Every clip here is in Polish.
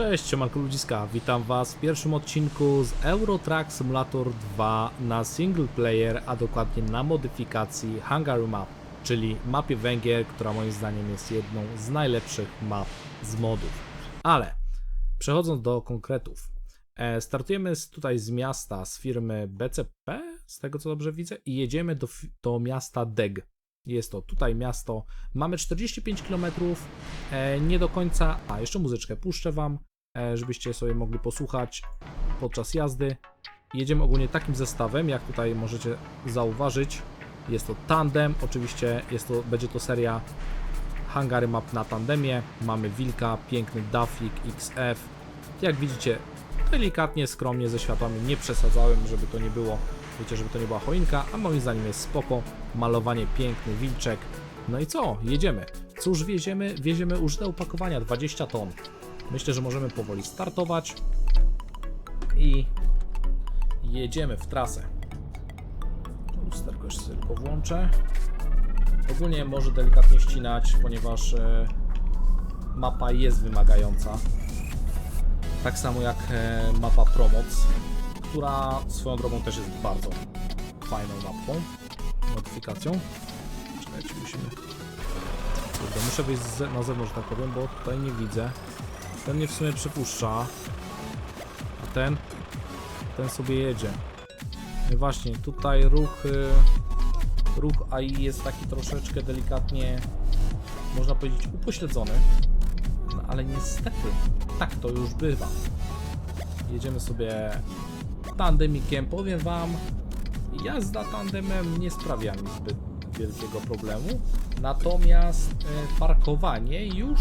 Cześć, siemanko ludziska, witam was w pierwszym odcinku z Euro Truck Simulator 2 na single player, a dokładnie na modyfikacji Hungary Map, czyli mapie Węgier, która moim zdaniem jest jedną z najlepszych map z modów. Ale przechodząc do konkretów, e, startujemy tutaj z miasta, z firmy BCP, z tego co dobrze widzę, i jedziemy do, do miasta Deg. Jest to tutaj miasto. Mamy 45 km. E, nie do końca. A jeszcze muzyczkę puszczę Wam, żebyście sobie mogli posłuchać podczas jazdy. Jedziemy ogólnie takim zestawem, jak tutaj możecie zauważyć. Jest to tandem. Oczywiście jest to, będzie to seria Hungary Map na tandemie. Mamy Wilka, piękny Dafik XF. Jak widzicie, delikatnie, skromnie ze światłami nie przesadzałem, żeby to nie było, wiecie, żeby to nie była choinka, a moim zdaniem jest spoko. Malowanie piękny, wilczek. No i co? Jedziemy. Cóż wieziemy? Wieziemy użyte opakowania, 20 ton. Myślę, że możemy powoli startować i jedziemy w trasę. Lusterko jeszcze tylko włączę. Ogólnie może delikatnie ścinać, ponieważ e, mapa jest wymagająca. Tak samo jak e, mapa Promoc, która swoją drogą też jest bardzo fajną mapą, modyfikacją. Czekajcie, musimy... Kurde, muszę wyjść na zewnątrz, tak powiem, bo tutaj nie widzę. Ten mnie w sumie przepuszcza. A ten? Ten sobie jedzie. No właśnie, tutaj ruch... y, Ruch AI jest taki troszeczkę delikatnie, można powiedzieć, upośledzony. No ale niestety, tak to już bywa. Jedziemy sobie tandemikiem. Powiem Wam, jazda tandemem nie sprawia mi zbyt wielkiego problemu. Natomiast e, parkowanie już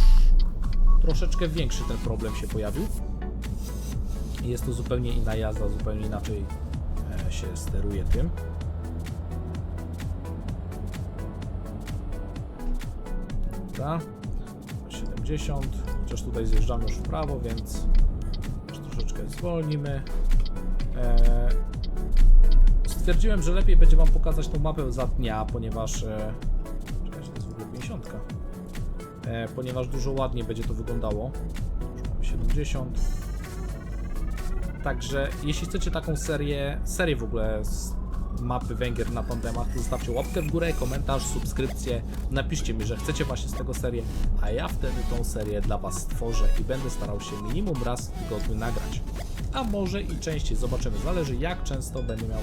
troszeczkę większy ten problem się pojawił. Jest to zupełnie inna jazda, zupełnie inaczej e, się steruje tym. Dobra. 70, chociaż tutaj zjeżdżamy już w prawo, więc troszeczkę zwolnimy. E, stwierdziłem, że lepiej będzie Wam pokazać tą mapę za dnia, ponieważ. Ponieważ dużo ładniej będzie to wyglądało. Już mamy 70. Także jeśli chcecie taką serię, serię w ogóle z mapy Węgier na tandemach, to zostawcie łapkę w górę, komentarz, subskrypcję, napiszcie mi, że chcecie właśnie z tego serię, a ja wtedy tą serię dla Was stworzę i będę starał się minimum raz w tygodniu nagrać. A może i częściej, zobaczymy, zależy jak często będę miał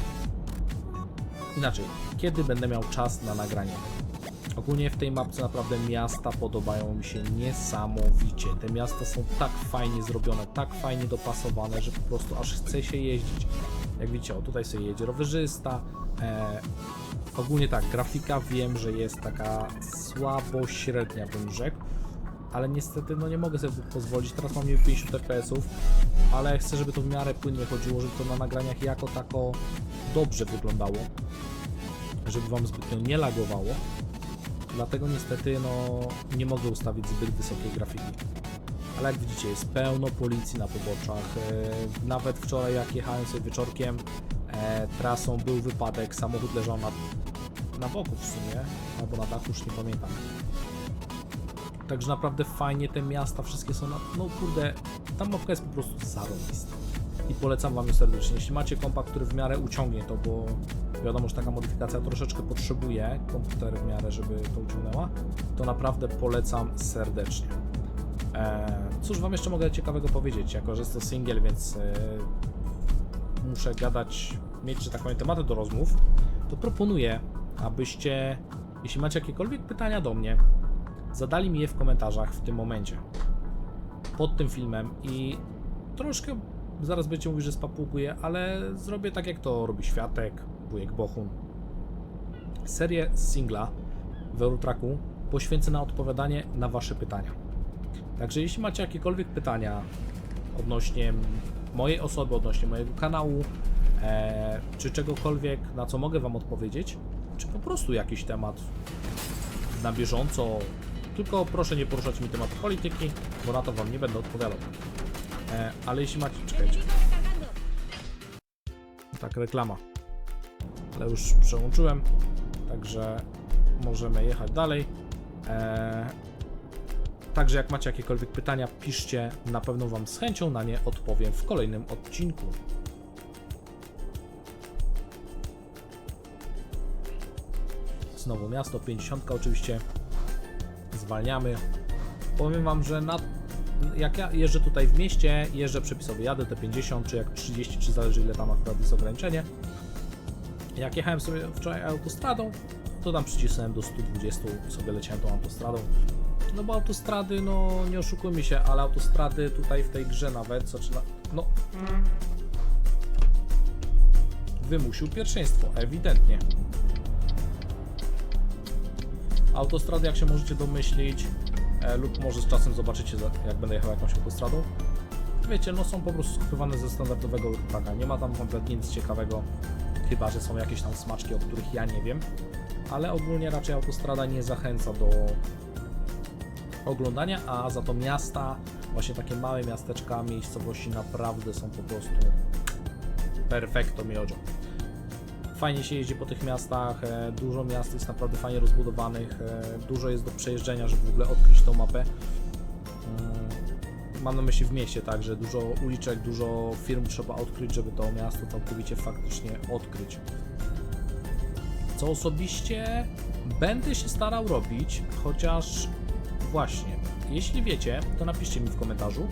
Inaczej, kiedy będę miał czas na nagranie. Ogólnie w tej mapce naprawdę miasta podobają mi się niesamowicie. Te miasta są tak fajnie zrobione, tak fajnie dopasowane, że po prostu aż chce się jeździć. Jak widzicie, o tutaj sobie jedzie rowerzysta. E, ogólnie tak, grafika wiem, że jest taka słabo średnia bym rzekł. Ale niestety no nie mogę sobie pozwolić. Teraz mam niby 50 fps, ale chcę, żeby to w miarę płynnie chodziło, żeby to na nagraniach jako tako dobrze wyglądało. Żeby wam zbytnio nie lagowało. Dlatego niestety no nie mogę ustawić zbyt wysokiej grafiki. Ale jak widzicie jest pełno policji na poboczach. E, Nawet wczoraj jak jechałem sobie wieczorkiem e, trasą był wypadek, samochód leżał na, na boku w sumie, albo na dachu, już nie pamiętam. Także naprawdę fajnie te miasta, wszystkie są na... No kurde, ta mapka jest po prostu zarobista. I polecam Wam ją serdecznie. Jeśli macie kompa, który w miarę uciągnie to, bo wiadomo, że taka modyfikacja troszeczkę potrzebuje komputer w miarę, żeby to uciągnęła, to naprawdę polecam serdecznie. Eee, cóż Wam jeszcze mogę ciekawego powiedzieć, jako że jest to single, więc e, muszę gadać, mieć, że tak powiem, tematy do rozmów, to proponuję, abyście, jeśli macie jakiekolwiek pytania do mnie, zadali mi je w komentarzach w tym momencie. Pod tym filmem i troszkę zaraz będziecie mówić, że spapukuję, ale zrobię tak jak to robi Światek, wujek Bochun. Serię singla w Eurotraku poświęcę na odpowiadanie na wasze pytania. Także jeśli macie jakiekolwiek pytania odnośnie mojej osoby, odnośnie mojego kanału, e, czy czegokolwiek, na co mogę wam odpowiedzieć, czy po prostu jakiś temat na bieżąco, tylko proszę nie poruszać mi tematu polityki, bo na to wam nie będę odpowiadał. E, ale jeśli macie. Czekajcie. Tak, reklama. Ale już przełączyłem, także możemy jechać dalej. E, Także jak macie jakiekolwiek pytania, piszcie, na pewno Wam z chęcią na nie odpowiem w kolejnym odcinku. Znowu miasto, 50 oczywiście zwalniamy. Powiem Wam, że na, jak ja jeżdżę tutaj w mieście, jeżdżę przepisowo, jadę te 50 czy jak 30, czy zależy ile tam akurat jest ograniczenie. Jak jechałem sobie wczoraj autostradą, to tam przycisnąłem do 120, sobie leciałem tą autostradą. No bo autostrady, no nie oszukujmy się, ale autostrady tutaj w tej grze nawet, trzeba, no wymusił pierwszeństwo, ewidentnie. Autostrady, jak się możecie domyślić, e, lub może z czasem zobaczycie, jak będę jechał jakąś autostradą. Wiecie, no są po prostu skupywane ze standardowego taka. Nie ma tam kompletnie nic ciekawego, chyba że są jakieś tam smaczki, o których ja nie wiem. Ale ogólnie raczej autostrada nie zachęca do oglądania, a za to miasta, właśnie takie małe miasteczka, miejscowości naprawdę są po prostu perfekto miodzio. Fajnie się jeździ po tych miastach, e, dużo miast jest naprawdę fajnie rozbudowanych, e, dużo jest do przejeżdżenia, żeby w ogóle odkryć tą mapę. Mam na myśli w mieście, także dużo uliczek, dużo firm trzeba odkryć, żeby to miasto całkowicie faktycznie odkryć. Co osobiście będę się starał robić, chociaż właśnie, jeśli wiecie, to napiszcie mi w komentarzu,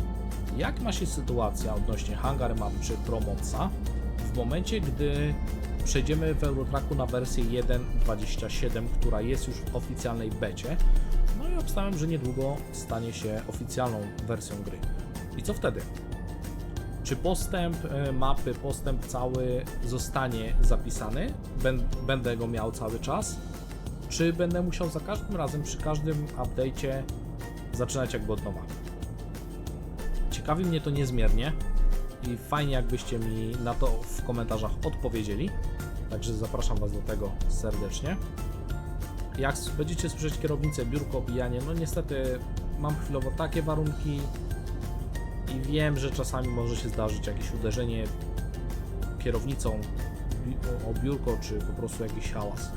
jak ma się sytuacja odnośnie Hangar Map czy Promoca w momencie, gdy przejdziemy w Eurotracku na wersję 1.27, która jest już w oficjalnej becie. No i obstawiam, że niedługo stanie się oficjalną wersją gry. I co wtedy? Czy postęp e, mapy, postęp cały zostanie zapisany? Bę- Będę go miał cały czas? Czy będę musiał za każdym razem, przy każdym update'cie zaczynać jakby od nowa? Ciekawi mnie to niezmiernie i fajnie jakbyście mi na to w komentarzach odpowiedzieli. Także zapraszam Was do tego serdecznie. Jak będziecie słyszeć kierownicę, biurko, obijanie, no niestety mam chwilowo takie warunki i wiem, że czasami może się zdarzyć jakieś uderzenie kierownicą o biurko, czy po prostu jakiś hałas.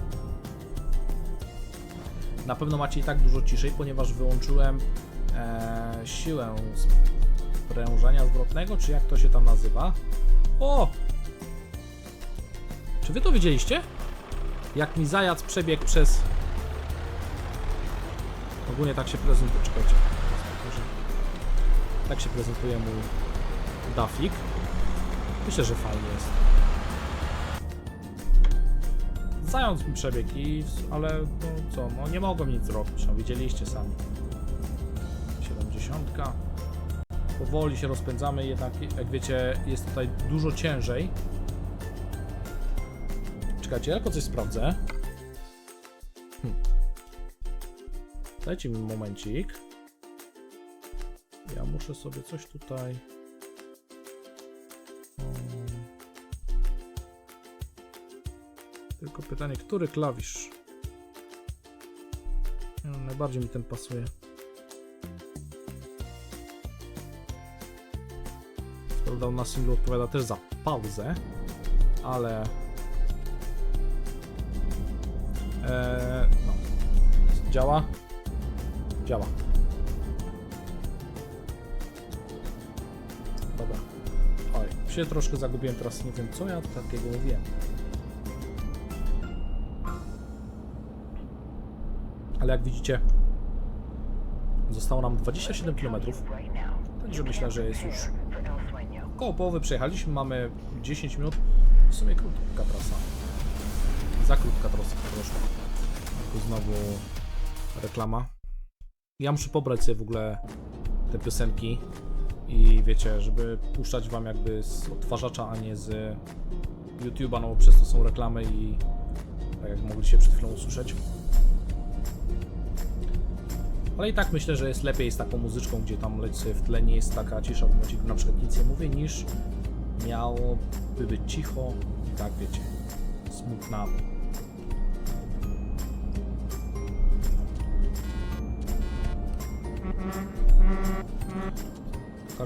Na pewno macie i tak dużo ciszej, ponieważ wyłączyłem e, siłę sprężania zwrotnego, czy jak to się tam nazywa. O! Czy wy to widzieliście? Jak mi zajac przebiegł przez... Ogólnie tak się prezentuje... Czekajcie. Tak się prezentuje mój Dafik. Myślę, że fajnie jest. Zając mi przebiegł i... Ale no co, no nie mogłem nic zrobić, no widzieliście sami. 70. Powoli się rozpędzamy, jednak jak wiecie jest tutaj dużo ciężej. Czekajcie, tylko coś sprawdzę. Hm. Dajcie mi momencik. Ja muszę sobie coś tutaj. Hmm. Tylko pytanie, który klawisz? No, najbardziej mi ten pasuje. Scrolldown na singlu odpowiada też za pauzę, ale Eee, no. Działa? Działa. Dobra. Oj, się troszkę zagubiłem teraz, nie wiem co ja takiego mówiłem. Ale jak widzicie, zostało nam 27 km, także myślę, że jest już koło połowy przejechaliśmy, mamy 10 minut, w sumie krótka trasa. Za krótka trasa proszę. Tu znowu reklama. Ja muszę pobrać sobie w ogóle te piosenki i wiecie, żeby puszczać wam jakby z odtwarzacza, a nie z YouTube'a, no bo przez to są reklamy i tak jak mogliście przed chwilą usłyszeć. Ale i tak myślę, że jest lepiej z taką muzyczką, gdzie tam leci w tle, nie jest taka cisza w momencie, gdy na przykład nic nie mówię, niż miałoby być cicho i tak wiecie, smutnawo.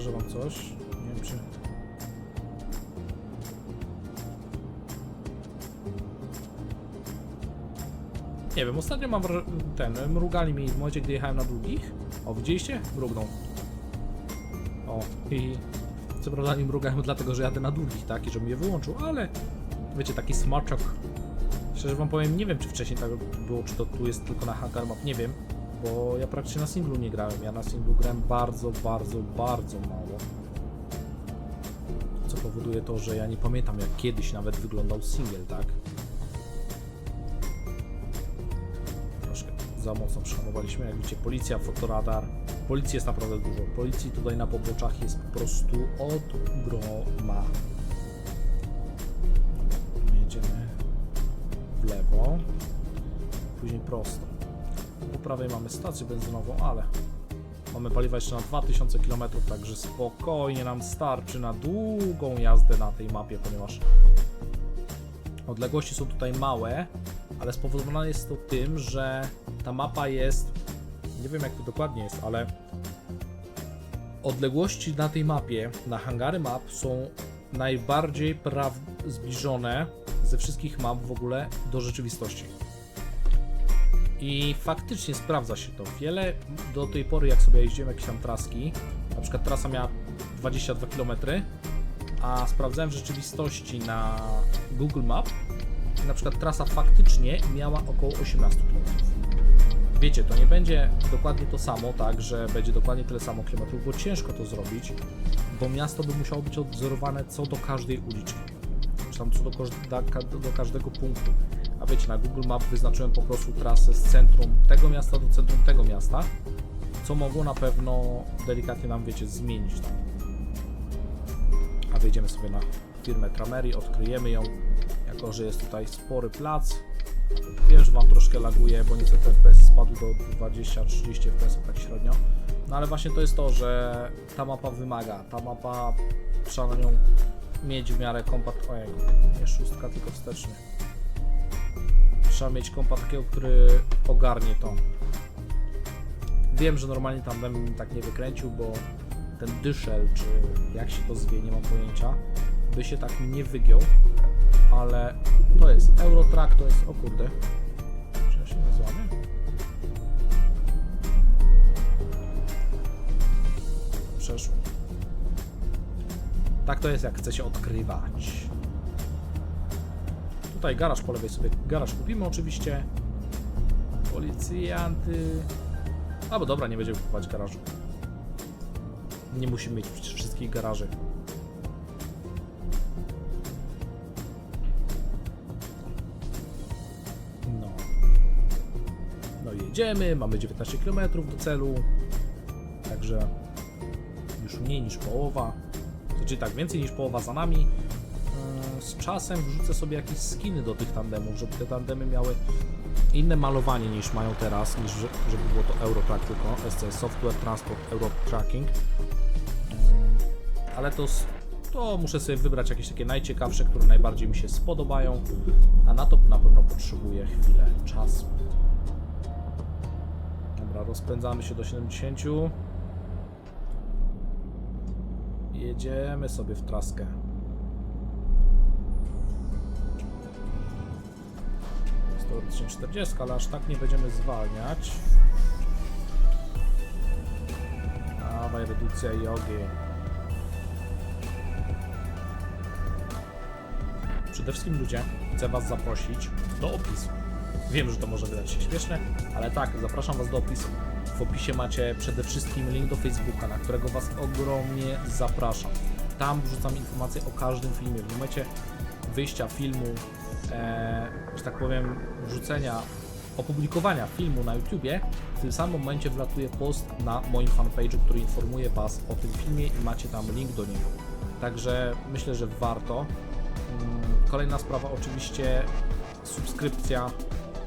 Pokażę wam coś. Nie wiem czy. Nie wiem, ostatnio mam ten, mrugali mi w momencie, gdy jechałem na długich O, widzieliście? Mrugnął. O, i co prawda nie mrugałem dlatego, że jadę na długich, tak? I żebym je wyłączył, ale wiecie, taki smaczok. Szczerze wam powiem, nie wiem czy wcześniej tak było, czy to tu jest tylko na Hagar Map, nie wiem, bo ja praktycznie na singlu nie grałem. Ja na singlu grałem bardzo, bardzo, bardzo mało. Co powoduje to, że ja nie pamiętam jak kiedyś nawet wyglądał single, tak? Troszkę za mocno przehamowaliśmy. Jak widzicie, policja, fotoradar. Policji jest naprawdę dużo. Policji tutaj na poboczach jest po prostu od groma. Jedziemy w lewo, później prosto. Po prawej mamy stację benzynową, ale mamy paliwa jeszcze na 2000 km, także spokojnie nam starczy na długą jazdę na tej mapie, ponieważ odległości są tutaj małe, ale spowodowane jest to tym, że ta mapa jest, nie wiem jak to dokładnie jest, ale odległości na tej mapie, na hangary map są najbardziej zbliżone ze wszystkich map w ogóle do rzeczywistości. I faktycznie sprawdza się to. Wiele do tej pory, jak sobie jeździłem jakieś tam traski, na przykład trasa miała 22 km, a sprawdzałem w rzeczywistości na Google Map, na przykład trasa faktycznie miała około 18 km. Wiecie, to nie będzie dokładnie to samo, tak, że będzie dokładnie tyle samo kilometrów, bo ciężko to zrobić, bo miasto by musiało być odwzorowane co do każdej uliczki, czy tam co do, ka- do każdego punktu. Wiecie, na Google Map wyznaczyłem po prostu trasę z centrum tego miasta do centrum tego miasta, co mogło na pewno delikatnie nam, wiecie, zmienić tam. A wejdziemy sobie na firmę Tramery, odkryjemy ją, jako że jest tutaj spory plac. Wiem, że Wam troszkę laguje, bo niestety FPS spadł do 20-30 FPS tak średnio. No ale właśnie to jest to, że ta mapa wymaga, ta mapa trzeba na nią mieć w miarę kompat... Ojej, nie szóstka, tylko wsteczny. Trzeba mieć kompat takiego, który ogarnie to. Wiem, że normalnie tam bym tak nie wykręcił, bo ten dyszel, czy jak się to zwie, nie mam pojęcia, by się tak nie wygiął, ale to jest Eurotrack, to jest, o kurde, czy się nie? Przeszło. Tak to jest, jak chce się odkrywać. Tutaj garaż po lewej sobie, garaż kupimy oczywiście. Policjanty. Albo dobra, nie będziemy kupować garażu. Nie musimy mieć wszystkich garaży. No. No jedziemy, mamy 19 km do celu. Także już mniej niż połowa. Znaczy tak, więcej niż połowa za nami. Z czasem wrzucę sobie jakieś skiny do tych tandemów, żeby te tandemy miały inne malowanie niż mają teraz, niż że- żeby było to Eurotrack tylko, SC Software Transport Euro Tracking. Ale to, to muszę sobie wybrać jakieś takie najciekawsze, które najbardziej mi się spodobają, a na to na pewno potrzebuję chwilę czasu. Dobra, rozpędzamy się do 70. Jedziemy sobie w traskę. Teoretycznie 40, ale aż tak nie będziemy zwalniać. Dawaj, redukcja i ogień. Przede wszystkim ludzie, chcę Was zaprosić do opisu. Wiem, że to może wydać się śmieszne, ale tak, zapraszam Was do opisu. W opisie macie przede wszystkim link do Facebooka, na którego Was ogromnie zapraszam. Tam wrzucam informacje o każdym filmie. W momencie wyjścia filmu, e, że tak powiem, wrzucenia, opublikowania filmu na YouTubie, w tym samym momencie wlatuje post na moim fanpage'u, który informuje Was o tym filmie i macie tam link do niego. Także myślę, że warto. Mm, Kolejna sprawa oczywiście subskrypcja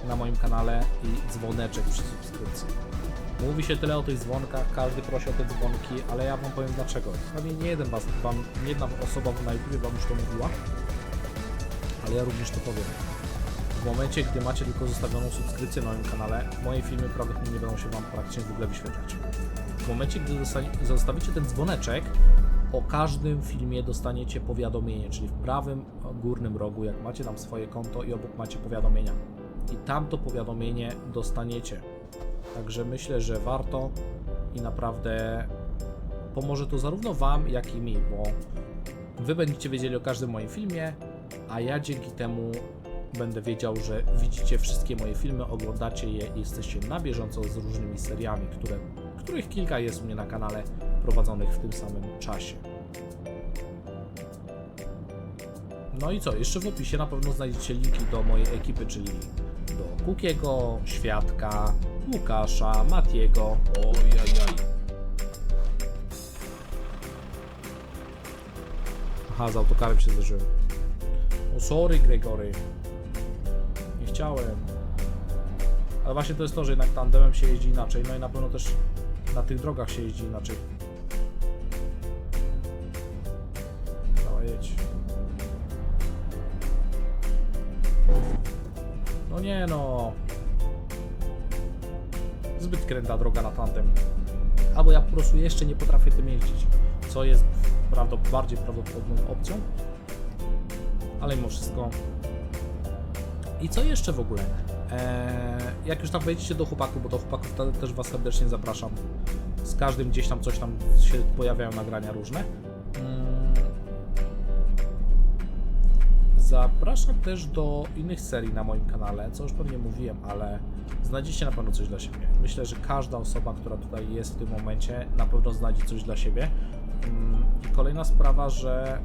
na moim kanale i dzwoneczek przy subskrypcji. Mówi się tyle o tych dzwonkach, każdy prosi o te dzwonki, ale ja wam powiem dlaczego. Pewnie nie jeden was, wam, nie jedna osoba na YouTube wam już to mówiła, ja również to powiem. W momencie, gdy macie tylko zostawioną subskrypcję na moim kanale, moje filmy prawdopodobnie nie będą się wam praktycznie w ogóle wyświetlać. W momencie, gdy zosta- zostawicie ten dzwoneczek, o każdym filmie dostaniecie powiadomienie, czyli w prawym górnym rogu, jak macie tam swoje konto i obok macie powiadomienia. I tam to powiadomienie dostaniecie. Także myślę, że warto i naprawdę pomoże to zarówno Wam, jak i mi, bo Wy będziecie wiedzieli o każdym moim filmie, a ja dzięki temu będę wiedział, że widzicie wszystkie moje filmy, oglądacie je i jesteście na bieżąco z różnymi seriami, które, których kilka jest u mnie na kanale prowadzonych w tym samym czasie. No i co? Jeszcze w opisie na pewno znajdziecie linki do mojej ekipy, czyli do Kukiego, Świadka, Łukasza, Matiego. Ojajaj. Aha, z autokarem się zderzyłem. Sorry, Gregory. Nie chciałem. Ale właśnie to jest to, że jednak tandemem się jeździ inaczej. No i na pewno też na tych drogach się jeździ inaczej. Dawaj, jedź. No nie no. Zbyt kręta droga na tandem. Albo ja po prostu jeszcze nie potrafię tym jeździć. Co jest prawdo, bardziej prawdopodobną opcją. Ale mimo wszystko. I co jeszcze w ogóle? Eee, jak już tam wejdziecie do chłopaków, bo do chłopaków te- też Was serdecznie zapraszam. Z każdym gdzieś tam coś tam się pojawiają nagrania różne. Mm, Zapraszam też do innych serii na moim kanale, co już pewnie mówiłem, ale znajdziecie na pewno coś dla siebie. Myślę, że każda osoba, która tutaj jest w tym momencie, na pewno znajdzie coś dla siebie. Mm, I kolejna sprawa, że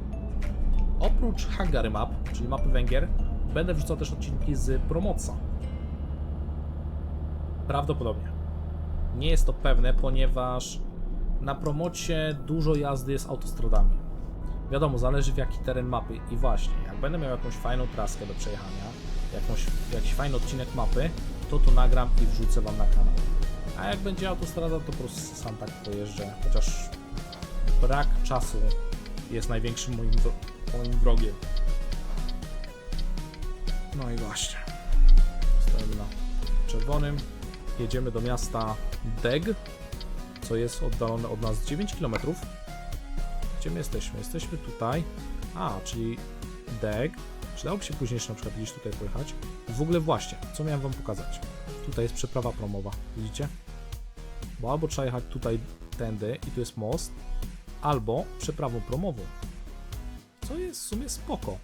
oprócz Hungary Map, czyli mapy Węgier, będę wrzucał też odcinki z Promoca. Prawdopodobnie. Nie jest to pewne, ponieważ na promocie dużo jazdy jest autostradami. Wiadomo, zależy w jaki teren mapy. I właśnie, jak będę miał jakąś fajną traskę do przejechania, jakąś, jakiś fajny odcinek mapy, to to nagram i wrzucę Wam na kanał. A jak będzie autostrada, to po prostu sam tak pojeżdżę, chociaż brak czasu jest największym moim, moim wrogiem. No i właśnie. Stoimy na czerwonym. Jedziemy do miasta Deg, co jest oddalone od nas 9 km. Gdzie my jesteśmy? Jesteśmy tutaj. A, czyli Deg. Przydałoby się później na przykład gdzieś tutaj pojechać. W ogóle właśnie, co miałem wam pokazać? Tutaj jest przeprawa promowa, widzicie? Bo albo trzeba jechać tutaj tędy i tu jest most, albo przeprawą promową. Co jest w sumie spoko.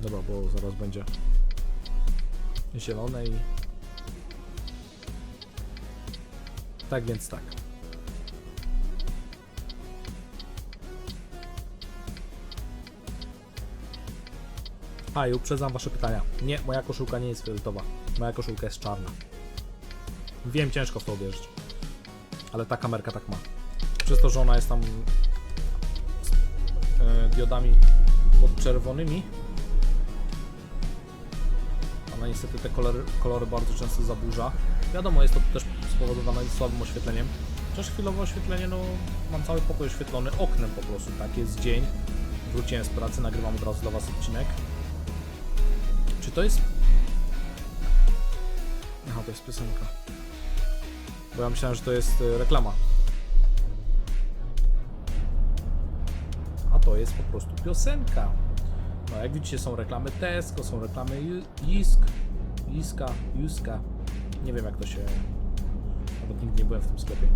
Dobra, bo zaraz będzie zielone i... Tak więc tak. A, i uprzedzam wasze pytania. Nie, moja koszulka nie jest fioletowa. Moja koszulka jest czarna. Wiem, ciężko w to uwierzyć. Ale ta kamerka tak ma. Przez to, że ona jest tam diodami podczerwonymi. Ona niestety te kolory, kolory bardzo często zaburza. Wiadomo, jest to też spowodowane słabym oświetleniem. Chociaż chwilowe oświetlenie, no mam cały pokój oświetlony oknem po prostu, tak jest dzień. Wróciłem z pracy, nagrywam od razu dla Was odcinek. Czy to jest... Aha, to jest piosenka. Bo ja myślałem, że to jest e, reklama. To jest po prostu piosenka. No jak widzicie są reklamy Tesco, są reklamy Jisk, Jiska, Juska. Nie wiem jak to się... Nawet nigdy nie byłem w tym sklepie.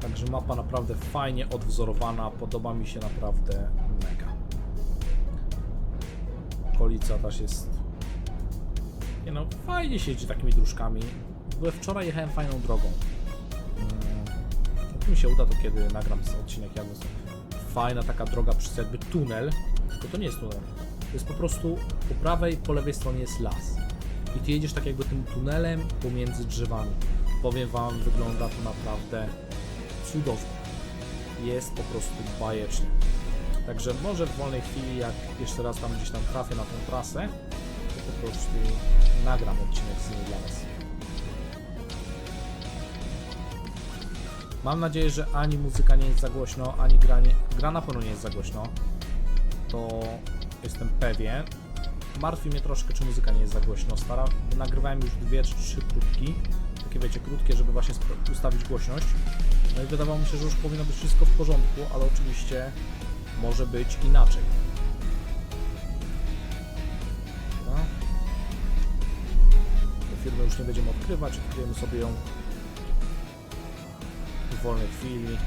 Także mapa naprawdę fajnie odwzorowana, podoba mi się naprawdę mega. Okolica też jest... Nie no, fajnie się takimi dróżkami. W ogóle wczoraj jechałem fajną drogą. Jak mi się uda, to kiedy nagram odcinek, ja Fajna taka droga przez jakby tunel, tylko to nie jest tunel. To jest po prostu po prawej, po lewej stronie jest las. I ty jedziesz tak jakby tym tunelem pomiędzy drzewami. Powiem wam, wygląda to naprawdę cudownie. Jest po prostu bajecznie. Także może w wolnej chwili, jak jeszcze raz tam gdzieś tam trafię na tą trasę, to po prostu nagram odcinek z niej dla Was. Mam nadzieję, że ani muzyka nie jest za głośno, ani gra, na pewno nie jest za głośno. To jestem pewien. Martwi mnie troszkę, czy muzyka nie jest za głośno. Stara, nagrywałem już dwie czy trzy próbki. Takie wiecie, krótkie, żeby właśnie ustawić głośność. No i wydawało mi się, że już powinno być wszystko w porządku, ale oczywiście może być inaczej. No. firmy już nie będziemy odkrywać, odkryjemy sobie ją w wolnej chwili.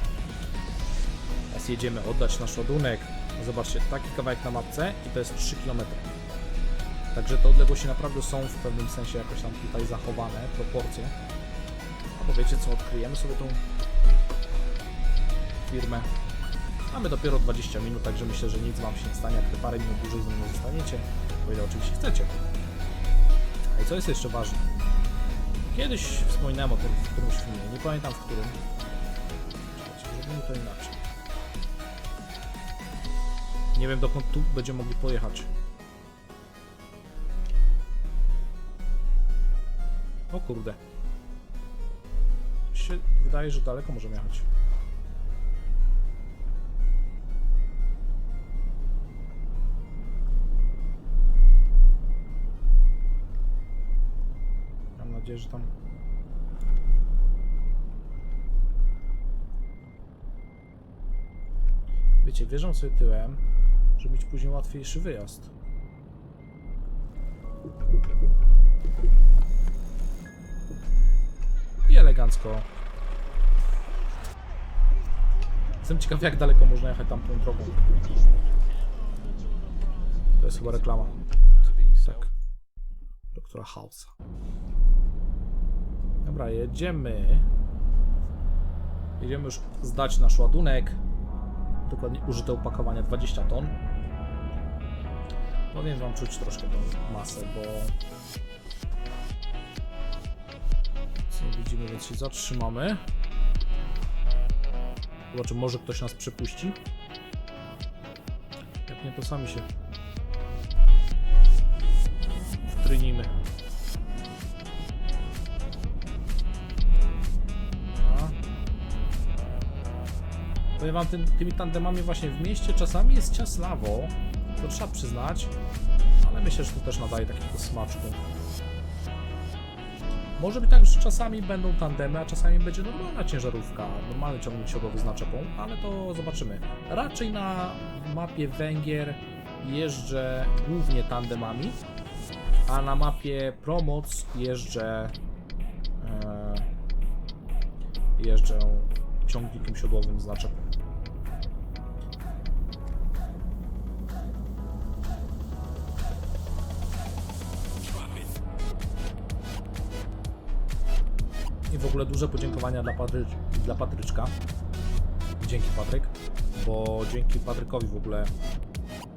Teraz jedziemy oddać nasz ładunek. Zobaczcie, taki kawałek na mapce i to jest 3 km. Także te odległości naprawdę są w pewnym sensie jakoś tam tutaj zachowane, proporcje. A bo wiecie co, odkryjemy sobie tą firmę. Mamy dopiero 20 minut, także myślę, że nic Wam się nie stanie, jak te parę minut dłużej ze mną zostaniecie, o ile oczywiście chcecie. A i co jest jeszcze ważne? Kiedyś wspominałem o tym w którymś filmie, nie pamiętam w którym. To inaczej. Nie wiem dokąd tu będziemy mogli pojechać. O kurde. Się wydaje, że daleko możemy jechać. Mam nadzieję, że tam. Wiecie, wjeżdżam sobie tyłem, żeby mieć później łatwiejszy wyjazd. I elegancko. Jestem ciekaw, jak daleko można jechać tamtą drogą. To jest chyba reklama. Tak. Doktora Hausa. Dobra, jedziemy. Jedziemy już zdać nasz ładunek. Dokładnie użyte opakowanie 20 ton. Powiem wam czuć troszkę tą masę, bo co widzimy, więc się zatrzymamy. Zobaczymy, może ktoś nas przepuści. Jak nie, to sami się wtrynimy. Powiem wam, tym, tymi tandemami właśnie w mieście czasami jest ciaslawo, to trzeba przyznać, ale myślę, że to też nadaje takiego smaczku. Może być tak, że czasami będą tandemy, a czasami będzie normalna ciężarówka, normalny ciągnik siodłowy z naczepą, ale to zobaczymy. Raczej na mapie Węgier jeżdżę głównie tandemami, a na mapie Promoc jeżdżę e, jeżdżę ciągnikiem siodłowym z naczepą. Ogóle duże podziękowania dla, Patry, dla Patryczka. Dzięki Patryk, bo dzięki Patrykowi w ogóle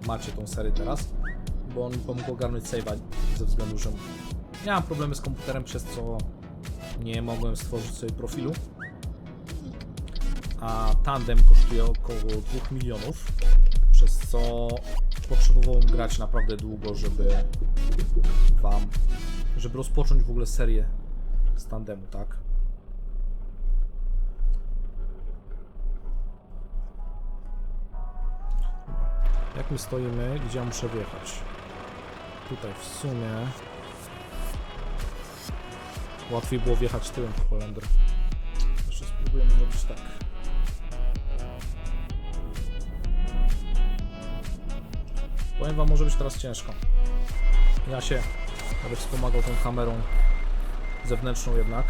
macie tą serię teraz, bo on pomógł ogarnąć save'a ze względu, że miałem problemy z komputerem, przez co nie mogłem stworzyć sobie profilu. A tandem kosztuje około 2 milionów, przez co potrzebowałem grać naprawdę długo, żeby wam, żeby rozpocząć w ogóle serię z tandemu, tak? Jak my stoimy, gdzie ja muszę wjechać? Tutaj w sumie łatwiej było wjechać tyłem w Holendry. Jeszcze spróbujemy zrobić tak. Powiem wam, może być teraz ciężko. Ja się będę wspomagał tą kamerą zewnętrzną jednak.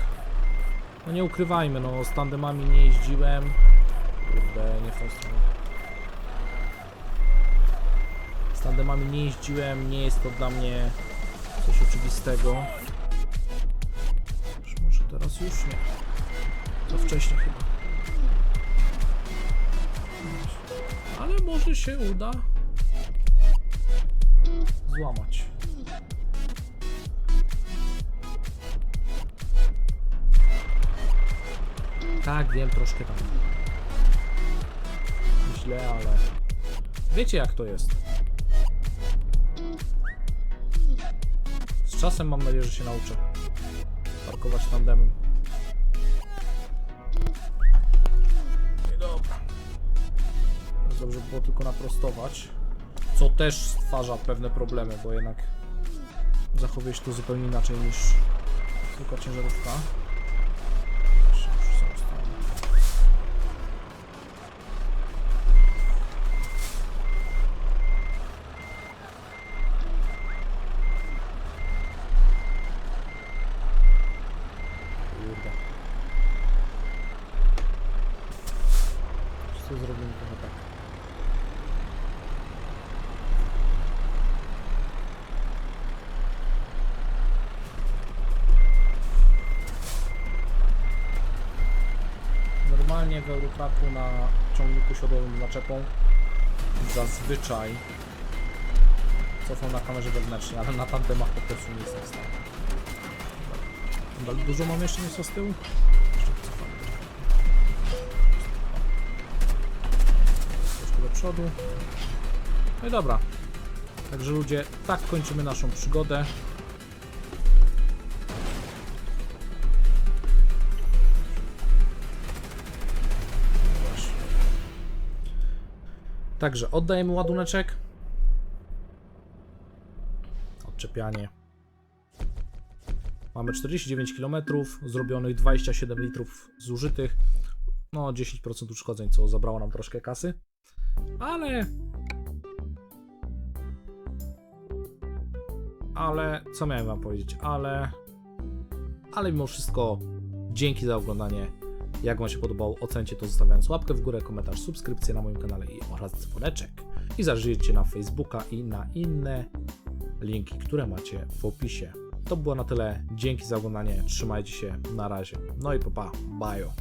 No nie ukrywajmy, no z tandemami nie jeździłem. Kurde, nie w tą stronę. Z tandemami nie jeździłem, nie jest to dla mnie coś oczywistego. Może teraz już nie. To wcześniej chyba. Ale może się uda złamać. Tak, wiem, troszkę tam. Źle, ale. Wiecie jak to jest. Czasem mam nadzieję, że się nauczę. Parkować tandemem. I dobra. Dobrze by było tylko naprostować. Co też stwarza pewne problemy, bo jednak zachowuje się to zupełnie inaczej niż zwykła ciężarówka. Jeszcze muszę sobie ustawić. to zrobimy trochę tak. Normalnie w Eurotracku na ciągniku siodłowym naczepą zazwyczaj cofam na kamerze wewnętrznej, ale na tandemach po prostu nie jestem w stanie. Dużo mam jeszcze miejsca z tyłu? Troszkę do przodu. No i dobra. Także ludzie, tak kończymy naszą przygodę. Także oddajemy ładuneczek. Odczepianie. Mamy 49 km, zrobionych 27 litrów zużytych. No 10% uszkodzeń, co zabrało nam troszkę kasy. Ale. Ale. Co miałem Wam powiedzieć? Ale. Ale mimo wszystko, dzięki za oglądanie. Jak Wam się podobało, ocencie to zostawiając łapkę w górę, komentarz, subskrypcję na moim kanale i oraz dzwoneczek. I zażyjcie na Facebooka i na inne linki, które macie w opisie. To było na tyle. Dzięki za oglądanie. Trzymajcie się. Na razie. No i papa. Bajo.